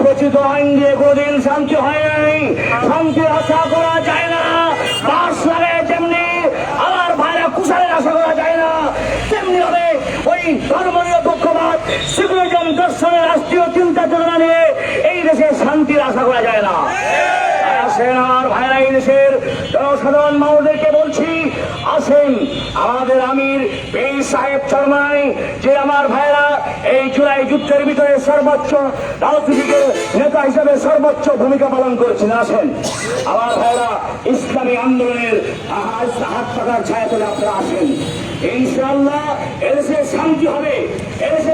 প্রচিত আইন দিয়ে কোনদিন শান্তি হয় নাই শান্তির আশা করা যায় না। বাস লাগে যেমনি, আমার ভাইরা কুশালের আশা করা যায় না, তেমনি হবে ওই ধর্মীয় পক্ষপাত সিকুলারিজম দর্শনের রাষ্ট্রীয় চিন্তা চেতনা নিয়ে এই দেশে শান্তির আশা করা যায় না। আসেন আমার ভাইরা এই দেশের জনসাধারণ মানুষদেরকে আসেন আমাদের আমির এই সাহেব শর্মাই, যে আমার ভাইরা এই জুলাই যুদ্ধের ভিতরে সর্বোচ্চ রাজনীতিকের নেতা হিসেবে সর্বোচ্চ ভূমিকা পালন করেছেন আসেন আমার ভাইরা ইসলামী আন্দোলনের হাত পাকার ছায়া তুলে আপনারা আসেন ইনশাল্লাহ এদেশে শান্তি হবে এদেশের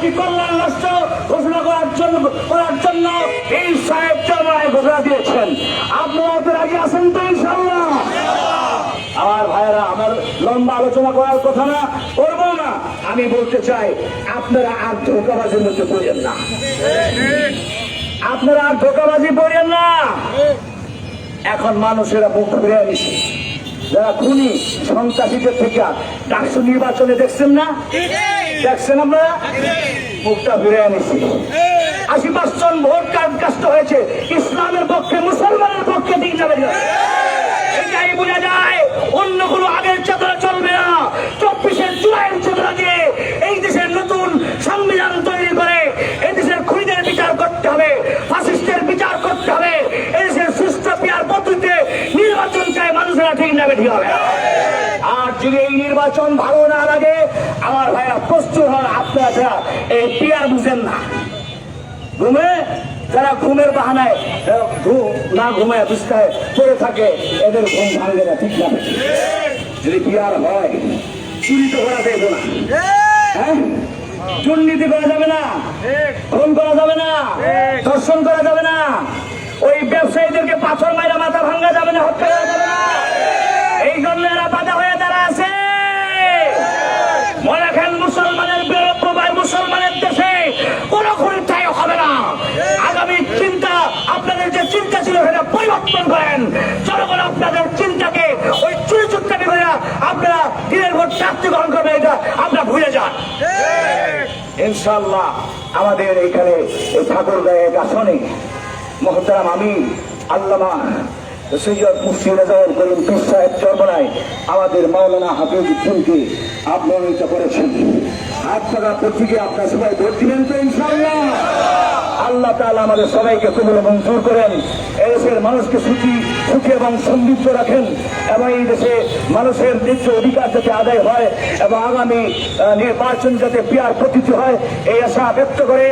একটি কল্যাণ রাষ্ট্র ঘোষণা করার জন্য করার জন্য এই সাহেব ঘোষণা দিয়েছেন? আপনারা তো তো আমার আমার লম্বা আলোচনা করার কথা না, করব না। আমি বলতে চাই, আপনারা আর ধোকাবাজির মধ্যে পড়েন না। আপনারা আর ধোকাবাজি পড়েন না। এখন মানুষেরা মুখ ফিরে আনিছে যারা খুনি, সন্ত্রাসীদের থেকে ডাকসু নির্বাচনে দেখছেন না? দেখছেন আমরা? মুখটা ফিরে আনিছি আশি পার্সেন্ট ভোট কার্ড কাস্ট হয়েছে। ইসলামের পক্ষে, মুসলমানের পক্ষে দিক যাবে এটাই বোঝা যায়, অন্য কোনো আগের চেতনা চলবে না। চব্বিশের জুলাইয়ের চেতনা দিয়ে এই দেশের নতুন সংবিধান তৈরি করে এই দেশের খুনিদের বিচার করতে হবে ফাসিস্টের বিচার করতে হবে। এই দেশের সুস্থ পিয়ার পদ্ধতিতে নির্বাচন চায় মানুষেরা, ঠিক না ঠিক হবে যদি এই নির্বাচন ভালো না লাগে আমার ভাইয়া প্রস্তুত হন আপনারা এই পিয়ার বুঝেন না। ঘুমে? যারা ঘুমের বাহানায় ঘুম না ঘুমায় পড়ে থাকে এদের ঘুম ভাঙবে না ঠিক না? যদি বিয়ার হয় চুরি তো করা যাইব না। হ্যাঁ? দুর্নীতি করা যাবে না। খুন করা যাবে না। ধর্ষণ করা যাবে না। ওই ব্যবসায়ীদেরকে পাথর মাইরা চিন্তা ছিল সেটা পরিবর্তন করেন। জনগণ আপনাদের চিন্তাকে, ওই চুরি চুক্তি করে আপনারা দিনের ভোট চাকরি গ্রহণ করবেন এটা আপনারা ভুলে যান। ইনশাল্লাহ আমাদের এখানে এই ঠাকুরগাঁয়ে এক আসনে মহতারাম আমি আল্লামা সৈয়দ মুফতি রেজাউল করিম পীর সাহেব চর্মনায় আমাদের মাওলানা হাফিজ উদ্দিনকে মনোনীত করেছেন। আপনার সবাই তো ইনশাল্লাহ আল্লাহ তালা আমাদের সবাইকে কবুল মঞ্জুর করেন। মানুষকে সুখী সুখী এবং সমৃদ্ধ রাখেন এবং এই দেশে মানুষের ন্যায্য অধিকার যাতে আদায় হয় এবং আগামী নির্বাচন যাতে পিয়ার প্রতীতি হয়, এই আশা ব্যক্ত করে